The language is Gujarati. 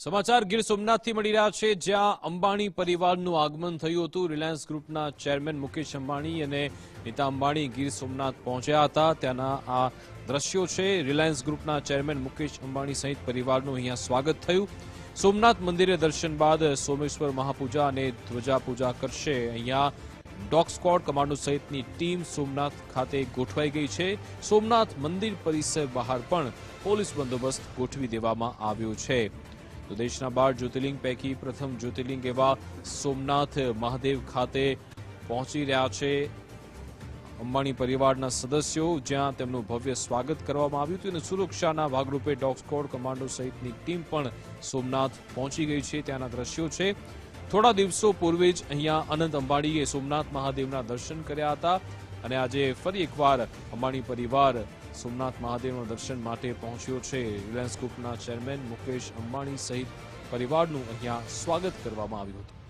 સમાચાર, ગીર સોમનાથથી મળી રહ્યા છે. જ્યાં અંબાણી પરિવારનું આગમન થયું હતું. રિલાયન્સ ગ્રુપના ચેરમેન મુકેશ અંબાણી અને નીતા અંબાણી ગીર સોમનાથ પહોંચ્યા હતા. ત્યાંના આ દ્રશ્યો છે. રિલાયન્સ ગ્રુપના ચેરમેન મુકેશ અંબાણી સહિત પરિવારનું અહીંયા સ્વાગત થયું. સોમનાથ મંદિરે દર્શન બાદ સોમેશ્વર મહાપૂજા અને ધ્વજા પૂજા કરશે. અહીંયા ડોગ સ્કોડ કમાન્ડો સહિતની ટીમ સોમનાથ ખાતે ગોઠવાઈ ગઈ છે. સોમનાથ મંદિર પરિસર બહાર પણ પોલીસ બંદોબસ્ત ગોઠવી દેવામાં આવ્યો છે. તો દેશના બાર જ્યોતિર્લિંગ પૈકી પ્રથમ જ્યોતિર્લિંગ એવા સોમનાથ મહાદેવ ખાતે પહોંચી રહ્યા છે. અંબાણી પરિવારના સદસ્યો, જ્યાં તેમનું ભવ્ય સ્વાગત કરવામાં આવ્યું હતું અને સુરક્ષાના ભાગરૂપે ડોગ સ્ક્વોડ કમાન્ડો સહિતની ટીમ પણ સોમનાથ પહોંચી ગઈ છે. ત્યાંના દ્રશ્યો છે. થોડા દિવસો પૂર્વે જ અહીંયા અનંત અંબાણીએ સોમનાથ મહાદેવના દર્શન કર્યા હતા અને આજે ફરી એકવાર અંબાણી પરિવાર સોમનાથ મહાદેવના દર્શન માટે પહોંચ્યો છે. રિલાયન્સ ગ્રુપના ચેરમેન મુકેશ અંબાણી સહિત પરિવારનું અહીંયા સ્વાગત કરવામાં આવ્યું હતું.